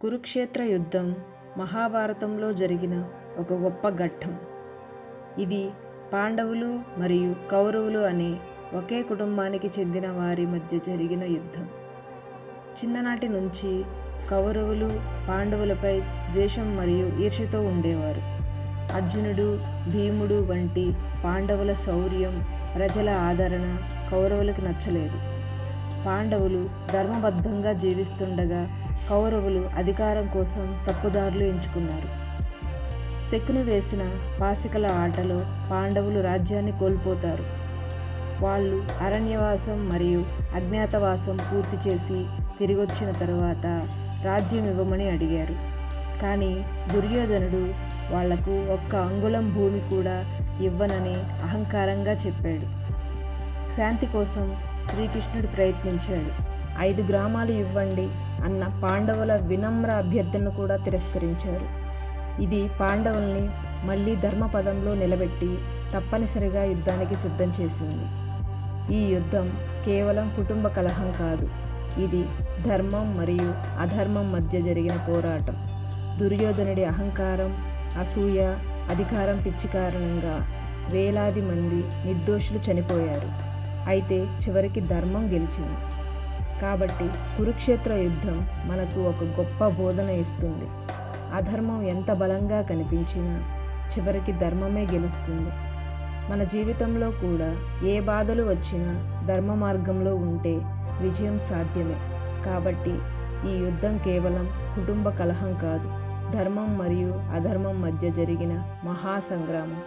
కురుక్షేత్ర యుద్ధం మహాభారతంలో జరిగిన ఒక గొప్ప ఘట్టం. ఇది పాండవులు మరియు కౌరవులు అనే ఒకే కుటుంబానికి చెందిన వారి మధ్య జరిగిన యుద్ధం. చిన్ననాటి నుంచి కౌరవులు పాండవులపై ద్వేషం మరియు ఈర్ష్యతో ఉండేవారు. అర్జునుడు భీముడు వంటి పాండవుల శౌర్యం ప్రజల ఆదరణ కౌరవులకు నచ్చలేదు. పాండవులు ధర్మబద్ధంగా జీవిస్తుండగా కౌరవులు అధికారం కోసం తప్పుదారులు ఎంచుకున్నారు. శకుని వేసిన పాసికల ఆటలో పాండవులు రాజ్యాన్ని కోల్పోతారు. వాళ్ళు అరణ్యవాసం మరియు అజ్ఞాతవాసం పూర్తి చేసి తిరిగొచ్చిన తరువాత రాజ్యం ఇవ్వమని అడిగారు. కానీ దుర్యోధనుడు వాళ్ళకు ఒక్క అంగుళం భూమి కూడా ఇవ్వనని అహంకారంగా చెప్పాడు. శాంతి కోసం శ్రీకృష్ణుడు ప్రయత్నించాడు. ఐదు గ్రామాలు ఇవ్వండి అన్న పాండవుల వినమ్ర అభ్యర్థనను కూడా తిరస్కరించారు. ఇది పాండవుల్ని మళ్ళీ ధర్మపదంలో నిలబెట్టి తప్పనిసరిగా యుద్ధానికి సిద్ధం చేసింది. ఈ యుద్ధం కేవలం కుటుంబ కలహం కాదు ఇది ధర్మం మరియు అధర్మం మధ్య జరిగిన పోరాటం. దుర్యోధనుడి అహంకారం అసూయ అధికారం పిచ్చి కారణంగా వేలాది మంది నిర్దోషులు చనిపోయారు. అయితే చివరికి ధర్మం గెలిచింది. కాబట్టి కురుక్షేత్ర యుద్ధం మనకు ఒక గొప్ప బోధన ఇస్తుంది. అధర్మం ఎంత బలంగా కనిపించినా చివరికి ధర్మమే గెలుస్తుంది. మన జీవితంలో కూడా ఏ బాధలు వచ్చినా ధర్మ మార్గంలో ఉంటే విజయం సాధ్యమే. కాబట్టి ఈ యుద్ధం కేవలం కుటుంబ కలహం కాదు. ధర్మం మరియు అధర్మం మధ్య జరిగిన మహా సంగ్రామం